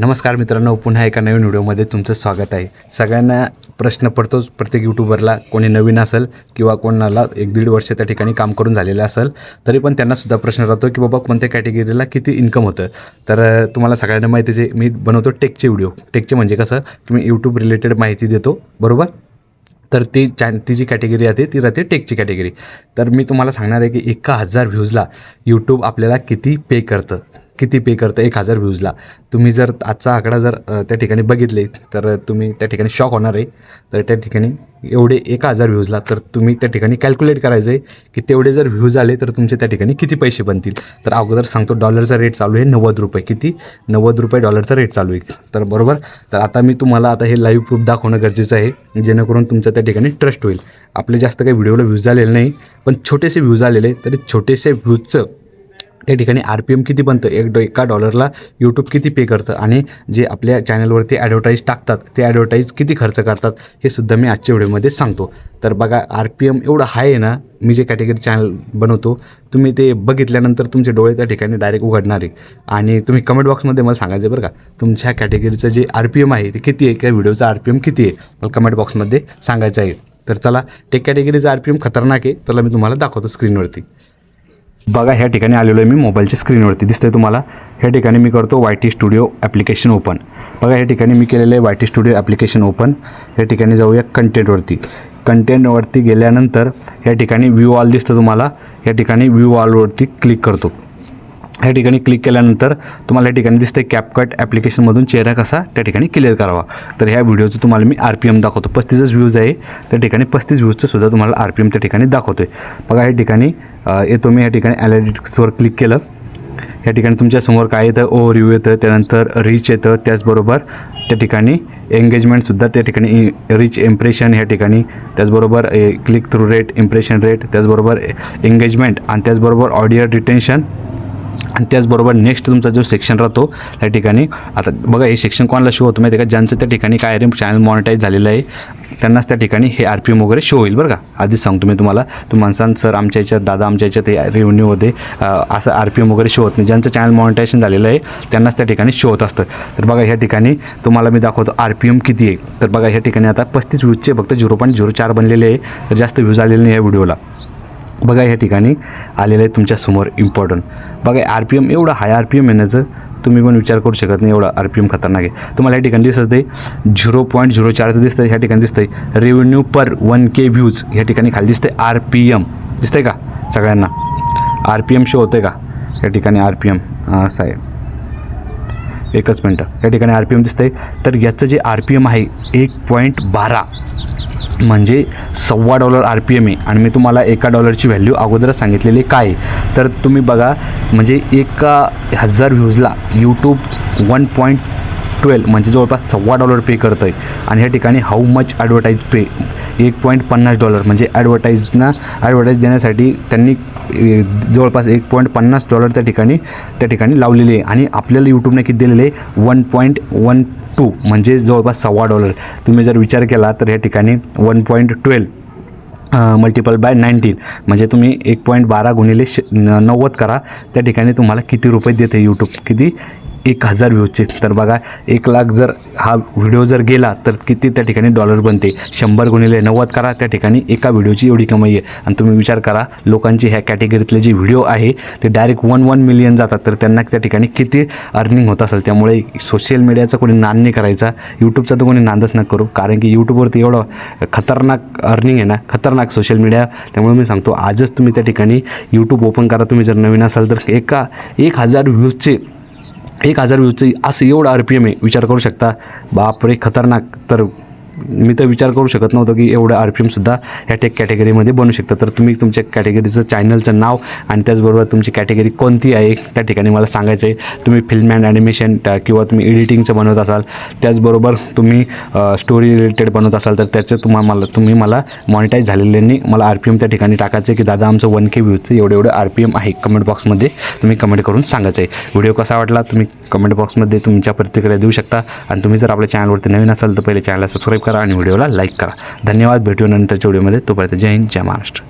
नमस्कार मित्रांनो पुन्हा एका नवीन व्हिडिओमध्ये तुमचं स्वागत आहे. सगळ्यांना प्रश्न पडतोच प्रत्येक यूट्यूबरला कोणी नवीन असेल किंवा कोणाला एक दीड वर्ष त्या ठिकाणी काम करून झालेलं असेल तरी पण त्यांनासुद्धा प्रश्न राहतो की बाबा कोणत्या कॅटेगरीला किती इन्कम होतं. तर तुम्हाला सगळ्यांना माहितीच आहे मी बनवतो टेकचे व्हिडिओ. टेकचे म्हणजे कसं की मी यूट्यूब रिलेटेड माहिती देतो बरोबर? तर ती चॅन ती जी कॅटेगरी राहते ती राहते टेकची कॅटेगरी तर मी तुम्हाला सांगणार आहे की एका हजार व्ह्यूजला यूट्यूब आपल्याला किती पे करतं. किती पे करतं एक हजार व्ह्यूजला. तुम्ही जर आजचा आकडा जर त्या ठिकाणी बघितले तर तुम्ही त्या ठिकाणी शॉक होणार आहे. तर त्या ठिकाणी एवढे एक हजार व्ह्यूजला तर तुम्ही त्या ठिकाणी कॅल्क्युलेट करायचं आहे की तेवढे जर व्ह्यूज आले तर तुमचे त्या ठिकाणी किती पैसे बनतील? तर अगोदर सांगतो डॉलरचा रेट चालू आहे नव्वद रुपये. किती? नव्वद रुपये डॉलरचा रेट चालू आहे. तर बरोबर? तर आता मी तुम्हाला आता हे लाईव्ह प्रूफ दाखवणं गरजेचं आहे जेणेकरून तुमचं त्या ठिकाणी ट्रस्ट होईल. आपले जास्त काही व्हिडिओला व्ह्यूज आलेले नाही पण छोटेसे व्ह्यूज आलेले तरी छोटेसे व्ह्यूजचं त्या ठिकाणी आर पी एम किती बनतं? एक डॉ एका डॉलरला यूट्यूब किती पे करतं? आणि जे आपल्या चॅनलवरती ॲडव्हर्टाईज टाकतात ते ॲडव्हर्टाईज किती खर्च करतात? हे सुद्धा मी आजच्या व्हिडिओमध्ये सांगतो. तर बघा आर पी एम एवढं हाय आहे ना मी जे कॅटेगरी चॅनल बनवतो तुम्ही ते बघितल्यानंतर तुमचे डोळे त्या ठिकाणी डायरेक्ट उघडणार आहे आणि तुम्ही कमेंट बॉक्समध्ये मला सांगायचं आहे बरं का तुमच्या कॅटेगरीचं जे आर पी एम आहे ते किती आहे? किंवा व्हिडिओचा आर पी एम किती आहे? मला कमेंट बॉक्समध्ये सांगायचं आहे. तर चला टेक कॅटेगरीचं आर पी एम खतरनाक आहे त्याला मी तुम्हाला दाखवतो स्क्रीनवरती बघा ह्या ठिकाणी आलेलो आहे मी मोबाईलच्या स्क्रीनवरती. दिसतं आहे तुम्हाला? ह्या ठिकाणी मी करतो Y T studio application open. बघा ह्या ठिकाणी मी केलेलं आहे Y T studio application open. ह्या ठिकाणी जाऊया कंटेंटवरती. कंटेंटवरती गेल्यानंतर ह्या ठिकाणी व्ह्यू ऑल दिसतं तुम्हाला. ह्या ठिकाणी व्ह्यू ऑलवरती क्लिक करतो. ह्या ठिकाणी क्लिक केल्यानंतर तुम्हाला या ठिकाणी दिसतं कॅपकट ॲप्लिकेशनमधून चेहरा कसा त्या ठिकाणी क्लिअर करावा. तर ह्या व्हिडिओचं तुम्हाला मी आर पी एम दाखवतो. पस्तीसच व्ह्यूज आहे. त्या ठिकाणी पस्तीस व्ह्यूजचं सुद्धा तुम्हाला आर पी एम त्या ठिकाणी दाखवतो आहे बघा या ठिकाणी येतो मी या ठिकाणी ॲनालिटिक्सवर क्लिक केलं. या ठिकाणी तुमच्यासमोर काय येतं? ओ रिव्ह्यू येतं. त्यानंतर रीच येतं. त्याचबरोबर त्या ठिकाणी एंगेजमेंटसुद्धा त्या ठिकाणी रिच इम्प्रेशन ह्या ठिकाणी. त्याचबरोबर click through rate impression rate त्याचबरोबर एंगेजमेंट आणि त्याचबरोबर ऑडिओ रिटेन्शन आणि त्याचबरोबर नेक्स्ट तुमचा जो सेक्शन राहतो त्या ठिकाणी आता बघा हे सेक्शन कोणाला शो होतं माहिती आहे का? ज्यांचं त्या ठिकाणी काय रेम चॅनल मॉनिटाईज झालेलं आहे त्यांनाच त्या ठिकाणी हे आर पी एम वगैरे शो होईल बरं का? आधीच सांगतो मी तुम्हाला. तू माणसां सर आमच्या याच्यात दादा आमच्या याच्यात हे रेव्हन्यूमध्ये असं आर पी एम वगैरे शो होत नाही. ज्यांचं चॅनल मॉनिटायझेशन झालेलं आहे त्यांनाच त्या ठिकाणी शो होत असतं. तर बघा ह्या ठिकाणी तुम्हाला मी दाखवतो आर पी एम किती आहे. तर बघा ह्या ठिकाणी आता पस्तीस व्ह्यूजचे फक्त झिरो पॉईंट झिरो चार बनलेले आहे. तर जास्त व्ह्यूज आलेले नाही या व्हिडिओला बघा ह्या ठिकाणी आलेलं आहे तुमच्यासमोर इम्पॉर्टंट बघा आर पी एम एवढं हाय आर पी एम येण्याचं तुम्ही पण विचार करू शकत नाही एवढा आर पी एम खतरनाक आहे. तुम्हाला या ठिकाणी दिसत आहे झिरो पॉईंट झिरो चारचं दिसतं ह्या ठिकाणी दिसतंय. Revenue per one K views ह्या ठिकाणी खाली दिसतंय आर पी एम दिसतंय का सगळ्यांना? आर पी एम शो होतं का? या ठिकाणी आर पी एम असं आहे. एकच मिनटं. या ठिकाणी आर पी एम दिसतंय. तर याचं जे आर पी एम आहे एक पॉईंट बारा. म्हणजे सव्वा डॉलर आर पी एम आहे आणि मी तुम्हाला एका डॉलरची व्हॅल्यू अगोदरच सांगितलेली काय तर तुम्ही बघा म्हणजे एका हजार व्ह्यूजला यूट्यूब वन पॉईंट ट्वेल्व म्हणजे जवळपास सव्वा डॉलर पे करतं आहे आणि ह्या ठिकाणी हाऊ मच ॲडव्हर्टाईज पे एक पॉईंट पन्नास डॉलर म्हणजे ॲडव्हर्टाईजना ॲडव्हर्टाईज देण्यासाठी त्यांनी जवळपास एक पॉईंट पन्नास डॉलर त्या ठिकाणी त्या ठिकाणी लावलेले आहे. आणि आपल्याला यूट्यूबने किती दिलेले आहे? वन पॉईंट वन टू म्हणजे जवळपास सव्वा डॉलर. तुम्ही जर विचार केला तर या ठिकाणी one point twelve multiple by nineteen म्हणजे तुम्ही एक पॉईंट बारा गुणिले श नव्वद करा. त्या ठिकाणी तुम्हाला किती रुपये देते यूट्यूब किती? एक हजार व्ह्यूजचे. तर बघा एक लाख जर हा व्हिडिओ जर गेला तर किती त्या ठिकाणी डॉलर बनते? शंभर गुणिले नव्वद करा त्या ठिकाणी एका व्हिडिओची एवढी कमाई आहे. आणि तुम्ही विचार करा लोकांची ह्या कॅटेगरीतले जे व्हिडिओ आहे ते डायरेक्ट वन वन मिलियन जातात. तर त्यांना त्या ठिकाणी किती अर्निंग होत असेल? त्यामुळे सोशल मीडियाचा कोणी नाद नाही करायचा. यूट्यूबचा तर कोणी नांदच नका करू. कारण की यूट्यूबवरती एवढं खतरनाक अर्निंग आहे ना खतरनाक सोशल मीडिया त्यामुळे मी सांगतो आजच तुम्ही त्या ठिकाणी यूट्यूब ओपन करा. तुम्ही जर नवीन असाल तर एका एक हजार व्ह्यूजचे एक हजार व्ह्यूजचं असं एवढं आर पी एम आहे विचार करू शकता. बापरे खतरनाक. तर मी तर विचार करू शकत नव्हतं की एवढं आर पी एमसुद्धा ह्या टेक कॅटेगरीमध्ये बनू शकतं. तर तुम्ही तुमच्या कॅटेगरीचं चॅनलचं नाव आणि त्याचबरोबर तुमची कॅटेगरी कोणती आहे त्या ठिकाणी मला सांगायचं आहे. तुम्ही फिल्म अँड ॲनिमेशन किंवा तुम्ही एडिटिंगचं बनवत असाल त्याचबरोबर तुम्ही स्टोरी रिलेटेड बनवत असाल तर त्याचं तुम्हाला मला तुम्ही मला मॉनिटाईज झालेल्यांनी मला आर पी एम त्या ठिकाणी टाकायचं आहे की दादा आमचं वन के व्ह्यूजचं एवढं एवढं आर पी एम आहे. कमेंट बॉक्समध्ये तुम्ही कमेंट करून सांगायचं आहे. व्हिडिओ कसा वाटला? तुम्ही कमेंट बॉक्समध्ये तुमच्या प्रतिक्रिया देऊ शकता. आणि तुम्ही जर आपल्या चॅनलवरती नवीन असाल तर पहिले चॅनलला सबस्क्राईब करा आणि व्हिडिओला लाईक करा. धन्यवाद. भेटू नंतरच्या व्हिडिओमध्ये. तोपर्यंत जय हिंद जय महाराष्ट्र.